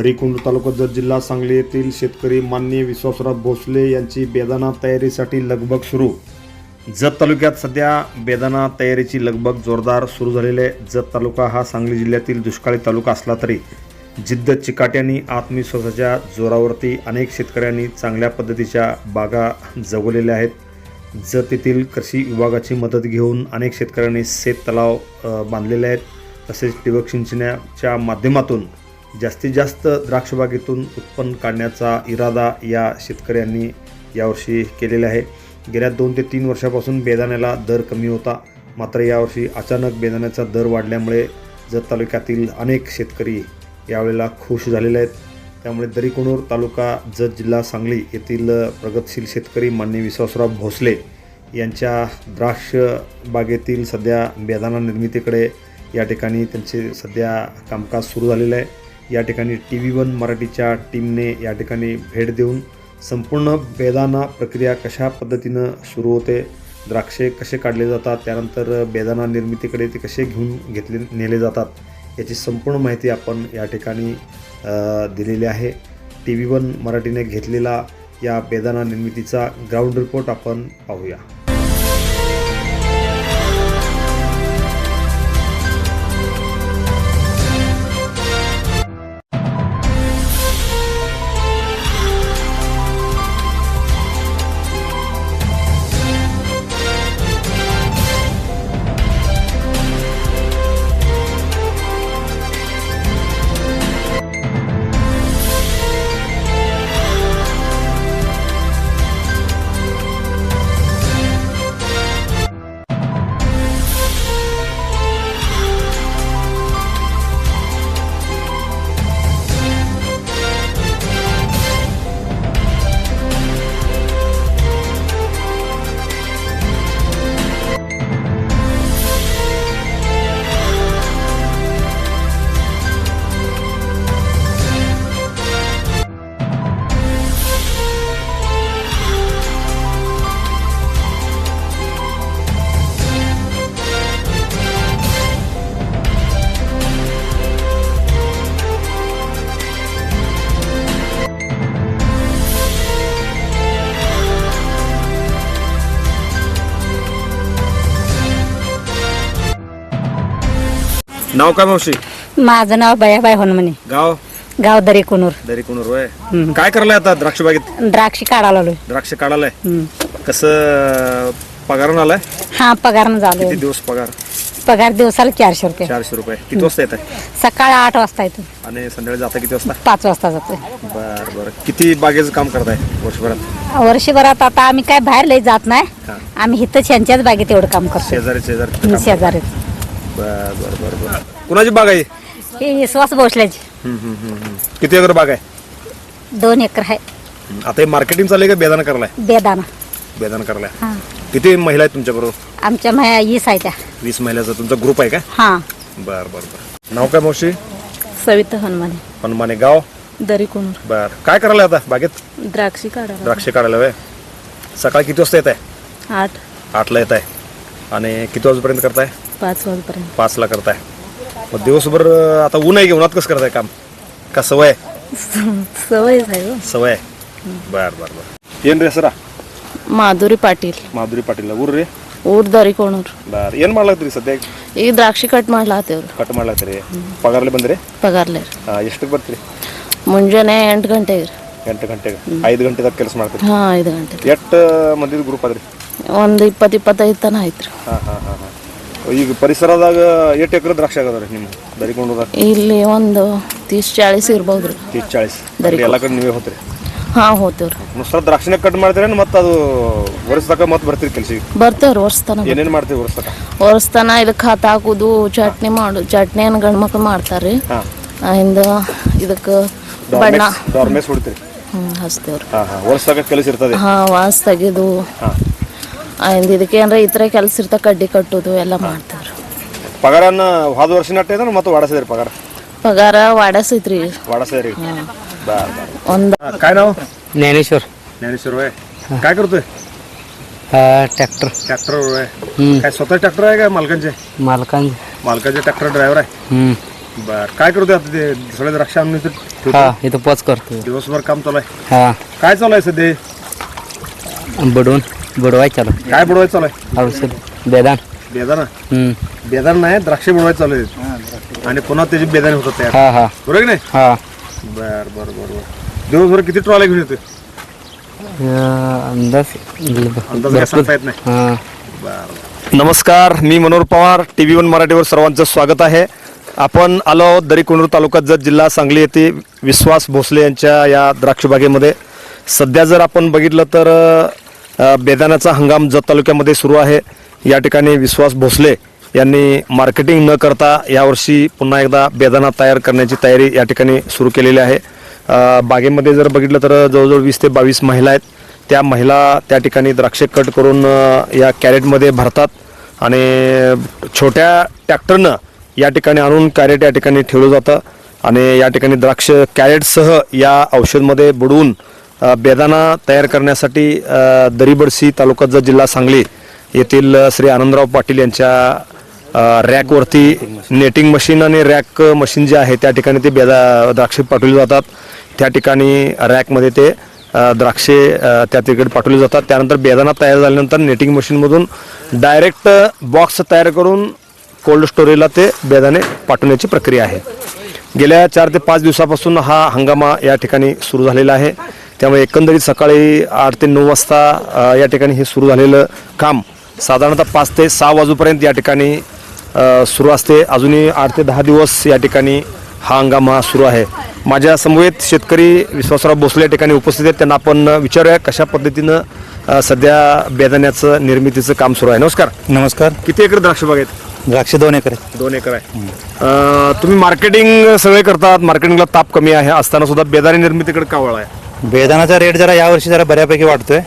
दरीकुंड तालुका जत जिल्हा सांगली येथील शेतकरी माननीय विश्वासराव भोसले यांची बेदाना तयारीसाठी लगबग सुरू. जत तालुक्यात सध्या बेदाना तयारीची लगबग जोरदार सुरू झालेली आहे. जत तालुका हा सांगली जिल्ह्यातील दुष्काळी तालुका असला तरी जिद्द चिकाट्यानी आत्मविश्वासाच्या जोरावरती अनेक शेतकऱ्यांनी चांगल्या पद्धतीच्या बागा जगवलेल्या आहेत. जत येथील कृषी विभागाची मदत घेऊन अनेक शेतकऱ्यांनी शेत तलाव बांधलेले आहेत. तसेच ठिबक सिंचनाच्या माध्यमातून जास्तीत जास्त द्राक्षबागेतून उत्पन्न काढण्याचा इरादा या शेतकऱ्यांनी यावर्षी केलेला आहे. गेल्या दोन ते तीन वर्षापासून बेदाण्याला दर कमी होता. मात्र यावर्षी अचानक बेदाण्याचा दर वाढल्यामुळे जत तालुक्यातील अनेक शेतकरी यावेळेला खुश झालेले आहेत. त्यामुळे दरीकोणूर तालुका जत जिल्हा सांगली येथील प्रगतशील शेतकरी मान्य विश्वासराव भोसले यांच्या द्राक्ष बागेतील सध्या बेदाणा निर्मितीकडे या ठिकाणी त्यांचे सध्या कामकाज सुरू झालेलं आहे. या ठिकाणी टी व्ही वन मराठीच्या टीमने या ठिकाणी भेट देऊन संपूर्ण बेदाना प्रक्रिया कशा पद्धतीनं सुरू होते द्राक्षे कसे काढले जातात त्यानंतर बेदाना निर्मितीकडे ते कसे घेऊन घेतले नेले जातात याची संपूर्ण माहिती आपण या ठिकाणी दिलेली आहे. टी व्ही वन मराठीने घेतलेला या बेदाना निर्मितीचा ग्राउंड रिपोर्ट आपण पाहूया. नाव काय मावशी? माझं नाव बयाबाई होनमणे गाव? गाव दरी कुनूर दरी कोण रोय काय करायला आता द्राक्ष बागेत? द्राक्षी काढायला आलोय. द्राक्ष काढायलाय हम्म. कसं पगारून आलाय? हा पगार झालोय. किती दिवस पगार? पगार दिवसाला चारशे रुपये. चारशे रुपये. किती वाजता येत आहे सकाळी आठ वाजता येतो आणि संध्याकाळी जाता किती वाजता? पाच वाजता जातोय. बर बर. किती बागेचं काम करताय वर्षभरात? वर्षभरात आता आम्ही काय बाहेर लई जात नाही. हा. आम्ही इथंच यांच्याच बागेत एवढं काम करतो शेजारी शेजारी शेजारी बर बर बर बर. कुणाची बाग आहे? हे विश्वास भोसल्याची हम्म, हम्म, हम्म, हम्म. किती एकर बाग आहे? दोन एकर आहे. हम्म. आता हे मार्केटिंग चाललंय का बेदाना करलाय बेदाना बेदाना करलाय हा. किती महिला आहेत तुमच्या बरोबर आमच्या माया ईस आहे त्या. वीस महिन्याचा तुमचा ग्रुप आहे का? हा. बर बर बर. नाव काय मावशी? सविता हनुमाने. हनुमाने गाव? दरी कुणूर बर. काय करायला आता बागेत? द्राक्षी काढायला. द्राक्ष काढायला वय सकाळी किती वाजता येत आहे आठ. आठला येत आहे आणि किती वाजेपर्यंत करताय पाच वाजपर्यंत पाचला करताय मग दिवसभर अं, आता ऊन आहे की उन्हात कसं करताय काम का सवय आहे? सवयच आहे हो. सवय आहे बर बर बर ಏನ್ ರೀ ಹೆಸರ माधुरी पाटील ಮಾಧುರಿ ಪಾಟೀಲ್ ಊರು ರೀ ಊರ್ ದರಿ ಕೋಣೂರ್ ಬಾರ್ ಏನ್ ಮಾಡ್ಲತ್ರಿ ಸದ್ಯ ಈಗ ದ್ರಾಕ್ಷಿ ಕಟ್ ಮಾಡ್ಲಾತೇವ್ರಿ ಕಟ್ ಮಾಡ್ಲತ್ತೀರಿ ಪಗಾರ್ಲಿ ಬಂದ್ರಿ ಪಗಾರ್ಲೇರ್ ಹಾ, ಎಷ್ಟಕ್ಕೆ ಬರ್ತೀರಿ ಮುಂಜಾನೆ ಎಂಟು ಗಂಟೆಗೆ ರೀ ಎಂಟು ಗಂಟೆಗೆ ಐದು ಗಂಟೆದಾಗ ಕೆಲಸ ಮಾಡ್ತೀರಿ ಹಾಂ ಐದು ಗಂಟೆಗೆ ಎಷ್ಟು ಮಂದಿದ ಗ್ರೂಪ್ ಅದ್ರಿ ಒಂದು ಇಪ್ಪತ್ತು ಇಪ್ಪತ್ತೈದು ತನ ಆಯ್ತು ಹಾ ಹಾ ಹಾ ಹಾ. ಈಗ ಪರಿಸರದಾಗ ಎಷ್ಟು ಎಕರೆ ದ್ರಾಕ್ಷಿ ಆಗದ್ರಿ ನಿಮ್ಮ ದರಿಕೊಂಡು ಇಲ್ಲಿ ಒಂದು ತೀಸ್ ಚಾಳಿಸ್ ರೀ. ತೀಸ್ ಚಾಳಿಸ್. ಎಲ್ಲ ಕಡೆ ನೀವೇ ಹೋತ್ರಿ? ಹಾಂ ಹೋಗ್ತೇವ್ರಿ ನುಸ್ರ ದ್ರಾಕ್ಷಿನ ಕಟ್ ಮಾಡ್ತೀರೇನು ಮತ್ತೆ ಅದು ವರ್ಷದಾಗ ಮತ್ತೆ ಬರ್ತೀರಿ ಕೆಲಸ ಬರ್ತೇವ್ರಿ ವರ್ಷತನ ಏನೇನು ಮಾಡ್ತೀವಿ ವರ್ಷದಾಗ ವರ್ಷತನ ಇದಕ್ಕೆ ಹತ್ತು ಹಾಕೋದು ಚಟ್ನಿ ಮಾಡು ಚಟ್ನಿ ಏನು ಗಂಡು ಮಕ್ಳು ಮಾಡ್ತಾರ್ರಿ. ಹಾಂ. ಹಿಂದ ಇದಕ್ಕೆ ಬಣ್ಣ. ಡಾರ್ಮೇಸ್ ಹೊಡಿತೀರಿ ಹ್ಞೂ ಹಚ್ತೇವ್ರಿ. ಹಾಂ ಹಾಂ. ವರ್ಷದಾಗ ಕೆಲಸ ಇರ್ತದೆ. ಹಾಂ ವಾಸ್ ತೆಗೆದು ಹಾಂ. ಆಯ್ತು ಇದಕ್ಕೆ ಏನಾರ ಈ ಥರ ಕೆಲಸ ಇರ್ತಾ ಕಡ್ಡಿ ಕಟ್ಟೋದು ಎಲ್ಲ ಮಾಡ್ತೇವ್ರಿ ಪಗಾರನ್ನ ಹೋದ ವರ್ಷ ನಟ್ಟ ಇದ್ರೆ ಮತ್ತೆ ವಾಡಸಿದ್ರಿ ಪಗಾರ ಪಗಾರ ವಾಡಸೈತ್ರಿ वाढायचं बर बर ಒಂದು काय नाव ज्ञानेश्वर ज्ञानेश्वर होय काय करतोय हा ट्रॅक्टर ट्रॅक्टर होय हम्म. काय स्वतः ट्रॅक्टर आहे काय मालकांचे मालकां मालकाचे ट्रॅक्टर ड्रायव्हर आहे हम्म. बर काय करतोय आता ते सगळे द्राक्ष आणून इथं ठेवतो? हा इथं पोच करतो दिवसभर काम चालू आहे हा काय चालू आहे सध्या बडवून बडवाय चालू. काय बुडवायचं चालू आहे? औषध बेदान बेदाना हम्म. बेदान नाही द्राक्ष बुडवायचं चालू आहे. आणि पुन्हा त्याची बेदाने होतात तयार. हा हा. बरोबर की नाही? हा. बर बर बर बर. दिवसभर किती ट्रॉला घेऊन येतोय? अं, अंदाज अंदाज काय सांगता येत नाही हा. नमस्कार मी Manohar Pawar T V one मराठीवर सर्वांचं स्वागत आहे. आपण आलो आहोत दरीकोंडूर तालुक्यात जत जिल्हा सांगली येथे विश्वास भोसले यांच्या या द्राक्ष बागेमध्ये. सध्या जर आपण बघितलं तर अ, बेदानाचा हंगाम जत तालुक्यामध्ये सुरू आहे. या ठिकाणी विश्वास भोसले यांनी मार्केटिंग न करता यावर्षी पुन्हा एकदा बेदाना तयार करण्याची तयारी या ठिकाणी सुरू केलेली आहे. बागेमध्ये जर बघितलं तर जवळजवळ वीस ते बावीस महिला आहेत. त्या महिला त्या ठिकाणी द्राक्षे कट करून या कॅरेटमध्ये भरतात आणि छोट्या ट्रॅक्टरनं या ठिकाणी आणून कॅरेट या ठिकाणी ठेवलं जातं. आणि या ठिकाणी द्राक्ष कॅरेटसह या औषधमध्ये बुडवून बेदाना बेदाणा तयार करण्यासाठी दरीबडसी तालुका जिल्हा सांगली येथील श्री आनंदराव पाटील यांच्या रॅकवरती नेटिंग मशीन आणि रॅक मशीन जे आहे त्या ठिकाणी ते बेदा द्राक्षे पाठवली जातात. त्या ठिकाणी रॅकमध्ये ते द्राक्षे त्या तिकडे पाठवले जातात. त्यानंतर बेदाना तयार झाल्यानंतर नेटिंग मशीनमधून डायरेक्ट बॉक्स तयार करून कोल्ड स्टोरेजला ते बेदाणे पाठवण्याची प्रक्रिया आहे. गेल्या चार ते पाच दिवसापासून हा हंगामा या ठिकाणी सुरू झालेला आहे. त्यामुळे एकंदरीत सकाळी आठ ते नऊ वाजता या ठिकाणी हे सुरू झालेलं काम साधारणतः पाच ते सहा वाजूपर्यंत या ठिकाणी सुरू असते. अजूनही आठ ते दहा दिवस या ठिकाणी हा हंगाम हा सुरू आहे. माझ्या समवेत शेतकरी विश्वासराव भोसले या ठिकाणी उपस्थित आहेत. त्यांना आपण विचारूया कशा पद्धतीनं सध्या बेदाण्याचं निर्मितीचं काम सुरू आहे. नमस्कार. नमस्कार. किती एकर द्राक्ष बाग आहेत? द्राक्ष दोन एकर आहेत. दोन एकर आहे. तुम्ही मार्केटिंग सगळे करतात. मार्केटिंगला ताप कमी आहे. असताना सुद्धा बेदाणे निर्मितीकडे का वळला आहे. बेदानाचा रेट जरा यावर्षी जरा बऱ्यापैकी वाटतोय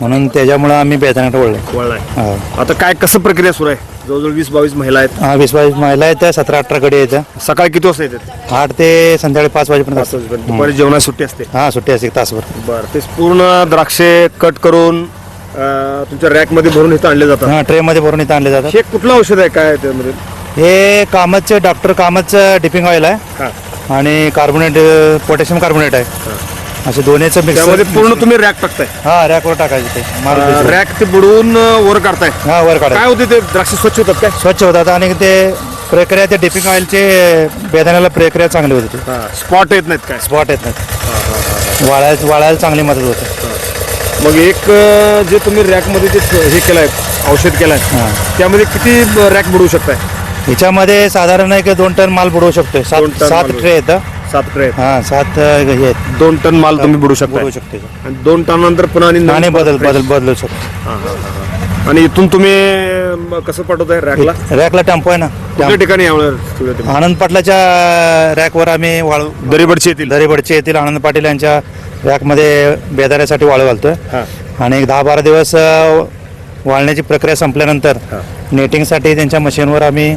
म्हणून त्याच्यामुळं आम्ही वळलाय. हा. आता काय कसं प्रक्रिया सुरू आहे? जवळजवळ वीस बावीस महिला आहेत. हा वीस बावीस महिला आहेत त्या सतरा अठरा कडे आहेत. सकाळी किती वाजता येतात? आठ ते संध्याकाळी पाच वाजेपर्यंत वाजेपर्यंत. दुपारी जेवणाची सुट्टी असते. हा सुट्टी असते एक तासभर. बरं ते पूर्ण द्राक्षे कट करून अ, तुमच्या रॅकमध्ये भरून इथं आणले जातात. हा ट्रेमध्ये भरून इथं आणले जातात. हे कुठलं औषध आहे काय आहे त्यामध्ये? हे कामतचे डॉक्टर कामतचं डिपिंग ऑइल आहे. हा. आणि कार्बोनेट पोटॅशियम कार्बोनेट आहे. असे दोन्हीचं मिक्स त्यामध्ये पूर्ण तुम्ही रॅक टाकताय. हा रॅकवर टाकायचे ते. रॅक ते बुडवून अ, वर काढताय. हा वर काढायचे. काय होते ते? द्राक्ष स्वच्छ होतात काय? स्वच्छ होतात आणि ते प्रक्रिया ते डिपिंग ऑइलचे बेदाण्याला प्रक्रिया चांगली होती स्पॉट येत नाहीत काय? स्पॉट येत नाहीत. वाळायला वाळायला चांगली मदत होते. मग एक अ, जे तुम्ही रॅकमध्ये जे हे केलंय औषध केलंय हा. त्यामध्ये किती रॅक बुडवू शकताय? ह्याच्यामध्ये साधारण एक दोन टन माल बुडवू शकतोय. दोन सात टन सात माल ट्रे येतं सात आहेत. हा सात अं, हे आहेत. दोन टन माल तुम्ही बुडू शकता आणि दोन टन नंतर पुन्हा आणि आणि नवीन बदल. बदल बदलू शकतो. आणि इथून तुम्ही कसं पाठवताय? रॅकला? रॅकला टेम्पो आहे ना. कुठल्या ठिकाणी आनंद पाटलाच्या रॅकवर आम्ही वाळू दरीबडची येतील दरीबडचे येथील आनंद पाटील यांच्या रॅकमध्ये बेदाऱ्यासाठी वाळू घालतोय. हा. आणि एक दहा बारा दिवस अं, वाळण्याची प्रक्रिया संपल्यानंतर नेटिंगसाठी त्यांच्या मशीनवर आम्ही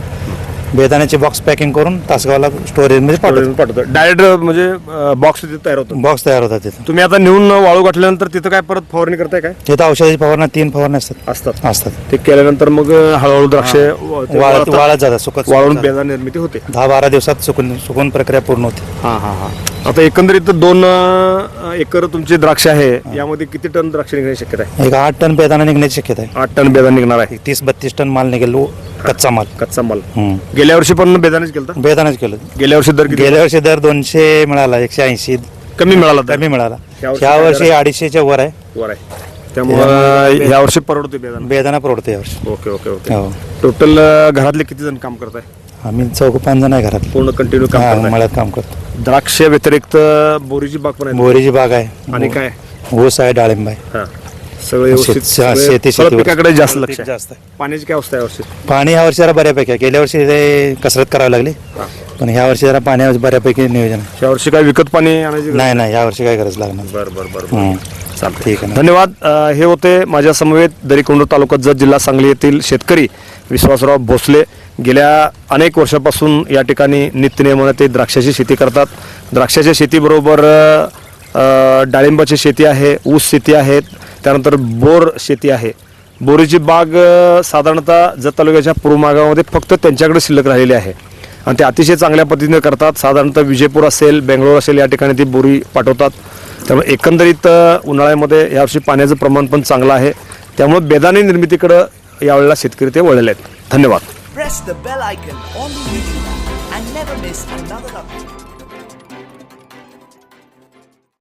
बेदाण्याचे बॉक्स पॅकिंग करून तासगावला स्टोरेजमध्ये पाठवतो. पाठवतो. डायरेक्ट म्हणजे बॉक्स तिथे तयार होतो. बॉक्स तयार होतात तिथं. तुम्ही आता नेऊन वाळू गाठल्यानंतर तिथं काय परत फवारणी करताय काय? तिथं औषधाची फवारणा तीन फवारण्या असतात. असतात. असतात. ते केल्यानंतर मग हळूहळू द्राक्ष वाळत. वाळत जातात सुकत वाळून बेदा निर्मिती होते. दहा बारा दिवसात सुकून सुकून प्रक्रिया पूर्ण होते. हा हा हा. आता एकंदरीत दोन एकर तुमचे द्राक्ष आहे. यामध्ये किती टन द्राक्ष निघण्याची शक्यता आहे? एक आठ टन बेदाणा निघण्याची शक्यता आहे. आठ टन बेदा निघणार आहे. तीस बत्तीस टन माल निघेल. कच्चा माल. कच्चा माल. हम्म. गेल्या वर्षी पण बेदानेच केलं बेदाणाच केलं. गेल्या वर्षी दर किती गेल्या वर्षी दर दोनशे मिळाला एकशे ऐंशी. कमी मिळाला दर. कमी मिळाला. यावर्षी ह्या वर्षी? अडीचशेच्या वर आहे. वर आहे. त्यामुळे या वर्षी परवडते बेदाना बेदाणा. परवडतो यावर्षी ओके ओके ओके. हो. टोटल घरातले किती जण काम करताय? आम्ही चौक पाच जण आहे घरात पूर्ण कंटिन्यू काम हा, करताय? मळ्यात काम करतो. द्राक्ष व्यतिरिक्त बोरीची बाग पण आहे बोरीची बाग आहे. आणि काय? ऊस आहे डाळिंब आहे. हा. सगळे व्यवस्थित शेत- सगळे शेती- फळ शेतीवर. पिकाकडे जास्त लक्ष आहे. जास्त आहे. पाण्याची काय अवस्था आहे वर्षी? पाणी ह्या वर्षी जरा बऱ्यापैकी आहे. गेल्या वर्षी ते कसरत करावी लागली. पण ह्या वर्षी जरा पाण्यावर बऱ्यापैकी नियोजन आहे. या वर्षी काय विकत पाणी आणायची गरज नाही नाही? या वर्षी काय गरज लागणार बर बर बर. चालतंय. ठीक आहे ना. धन्यवाद. अ, हे होते माझ्या समवेत दरीकोंडूर तालुक्यात जत जिल्हा सांगली येथील शेतकरी विश्वासराव भोसले. गेल्या अनेक वर्षापासून या ठिकाणी नित्यनियमाने ते द्राक्षाची शेती करतात. द्राक्षाच्या शेतीबरोबर अ, डाळिंबाची शेती आहे ऊस शेती आहेत त्यानंतर बोर शेती आहे. बोरीची बाग साधारणतः जत तालुक्याच्या पूर्वमागामध्ये फक्त त्यांच्याकडे शिल्लक राहिलेली आहे. आणि ते अतिशय चांगल्या पद्धतीने करतात. साधारणतः विजयपूर असेल बेंगलोर असेल या ठिकाणी ती बोरी पाठवतात. त्यामुळे एकंदरीत उन्हाळ्यामध्ये यावर्षी पाण्याचं प्रमाण पण चांगलं आहे. त्यामुळे बेदानी निर्मितीकडं यावेळेला शेतकरी ते वळलेले आहेत. धन्यवाद.